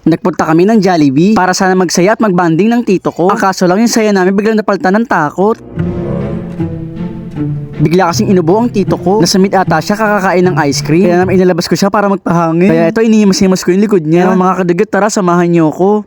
Nagpunta kami ng Jollibee para sana magsaya at magbanding ng tito ko. Ang kaso lang yung saya namin biglang napalitan ng takot. Bigla kasing inubo ang tito ko. Nasa mid ata siya kakakain ng ice cream. Kaya naman inilabas ko siya para magpahangin. Kaya ito inihimas-himas ko yung likod niya. Kaya mga kadugyot, tara samahan niyo ko.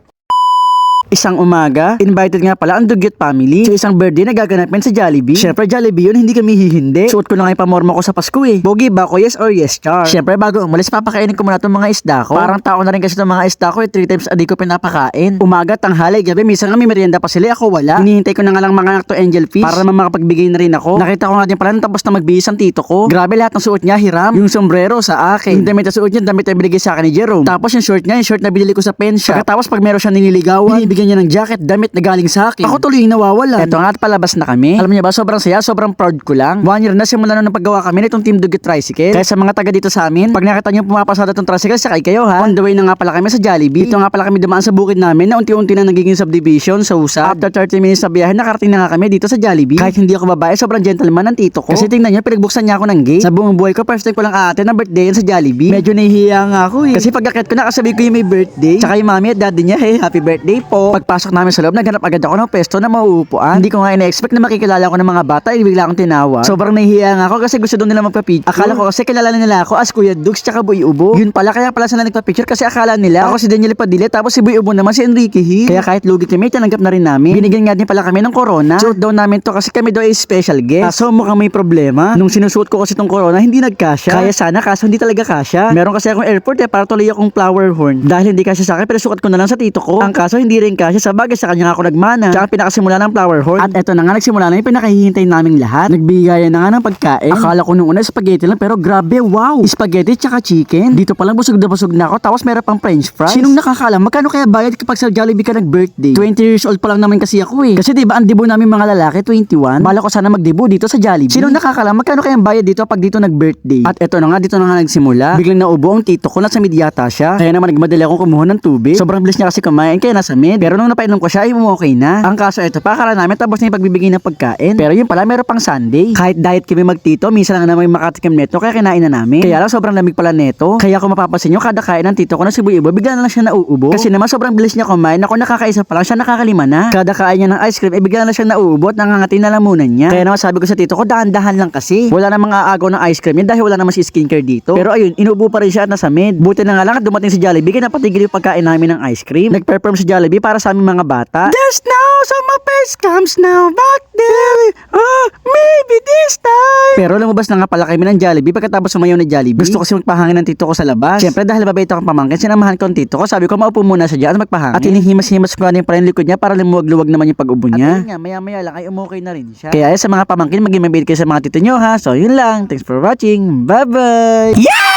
Isang umaga, invited nga pala ang Dugyot family sa isang birthday na gaganapin sa Jollibee. Syempre Jollibee yun, hindi kami hihindi. Suot ko na nga pamorma ko sa Pasko eh. Bogi ba ako, yes or yes char? Syempre bago umalis, papakainin ko muna itong mga isda ko. Parang tao na rin kasi itong mga isda ko eh, three times a day ko pinapakain. Umaga, tanghali, gabi, minsan may merienda pa sila, ako wala. Hinihintay ko na nga lang mga to angel fish para naman makapagbigay na rin ako. Nakita ko nga din pala tapos na magbihis ang tito ko. Grabe lahat ng suot niya, hiram. Yung sombrero sa akin. Yung damit na suot niya, damit na binigay sa akin ni Jerome. Tapos yung short niya, yung short na binili ko sa pen shop. Pagkatapos pag meron siya nililigawan, binibigyan niya ng jacket, damit na galing sa akin. Ako tuloy yung nawawala. Eto nga at palabas na kami. Alam niyo ba, sobrang saya, sobrang proud ko lang. One year na simula nung paggawa kami nitong Team Dugot Tricycle. Kaya sa mga taga dito sa amin, pag nakita niyo pumapasada tong tricycle, sakay kayo ha. On the way na nga pala kami sa Jollibee. Dito nga pala kami dumaan sa bukid namin na unti-unti na nagiging subdivision sa USA. After 30 minutes sa biyahe, nakarating na nga kami dito sa Jollibee. Kahit hindi ako babae, sobrang gentleman ng tito ko. Kasi tingnan niyo, pinagbuksan niya ako ng gate. Sa buong buhay ko, first time ko lang aatin na birthday yan sa Jollibee. Medyo nahihiya nga ako eh. Kasi pag ko, nakasabi ko yung may birthday. Tsaka yung mami at daddy niya, hey, happy birthday po. Pagpasok namin sa loob, naghanap agad ako ng pesto na mauupuan. Hindi ko nga ina-expect na makikilala ko ng mga bata, eh, bigla akong tinawag. Sobrang nahihiya nga ako kasi gusto doon nila magpa-picture. Akala ko kasi kilala nila ako as Kuya Dux tsaka Boy Ubo. Yun pala, kaya pala sila nagpa-picture kasi akala nila ako si Daniel Padilla tapos si Boy Ubo naman si Enrique Hill. Kaya kahit lugi kami, tinanggap na rin namin. Binigyan nga din pala kami ng corona. Suot daw namin to kasi kami daw ay special guest. Kaso mukhang may problema. Nung sinusuot ko kasi tong corona, hindi nagkasya. Kaya sana kaso hindi talaga kasya. Meron kasi akong airport eh, para tuloy akong flower horn. Dahil hindi kasya sa akin, pero sukat ko na lang sa tito ko. Ang kaso hindi rin kasya sa bagay sa kanya ako nagmana. Tsaka pinakasimula ng flower horn. At eto na nga, nagsimula na yung pinakahihintay naming lahat. Nagbigayan na nga ng pagkain. Akala ko nung una spaghetti lang, pero grabe, wow! Spaghetti tsaka chicken. Dito palang busog na busog na ako, tapos meron pang french fries. Sinong nakakaalam, magkano kaya bayad kapag sa Jollibee ka nag-birthday? 20 years old pa lang naman kasi ako eh. Kasi di ba ang debut namin mga lalaki, 21. Bala ko sana mag-debut dito sa Jollibee. Sinong nakakaalam, magkano kaya bayad dito pag dito nag-birthday? At eto na nga, dito na nga nagsimula. Biglang naubo ang tito ko, nasa mid yata siya. Kaya naman nagmadali akong kumuha ng tubig. Sobrang bilis niya kasi kumain, kaya nasa mid. Pero nung napainom ko siya, ay okay na. Ang kaso eto pa, akala namin tapos na yung pagbibigay ng pagkain. Pero yun pala, meron pang Sunday. Kahit diet kami magtito, minsan lang naman makatikim neto, kaya kinain na namin. Kaya lang sobrang lamig pala neto. Kaya kung mapapansin nyo, kada kain ng tito ko na si Buy Ibo, bigla na lang siya nauubo. Kasi naman sobrang bilis niya kumain, ako nakakaisa pa lang, siya nakakalima na. Kada kain niya ng ice cream, eh bigla na lang siya nauubo at nangangati na lang muna niya. Kaya naman sabi ko sa tito ko, dahan-dahan lang kasi. Wala namang aagaw ng ice cream yun dahil wala naman si skincare dito. Pero ayun, inuubo pa rin siya at nasa mid. Buti na nga lang at dumating si Jollibee, kaya napatigil yung pagkain namin ng ice cream. Nag-perform si Jollibee para sa aming mga bata. There's now, so my face comes now back there. Oh, maybe this time. Pero lumabas na nga pala kami ng Jollibee pagkatapos sumayaw na Jollibee. Gusto kasi magpahangin ng tito ko sa labas. Siyempre dahil mabait akong pamangkin, sinamahan ko ang tito ko. Sabi ko maupo muna siya dyan at magpahangin. At hinihimas-himas ko nga yung pala yung likod niya para lumuwag-luwag naman yung pag-ubo niya. At yun nga, maya-maya lang ay umukay na rin siya. Kaya sa mga pamangkin, maging mabait kayo sa mga tito nyo ha. So yun lang. Thanks for watching. Bye-bye. Yeah!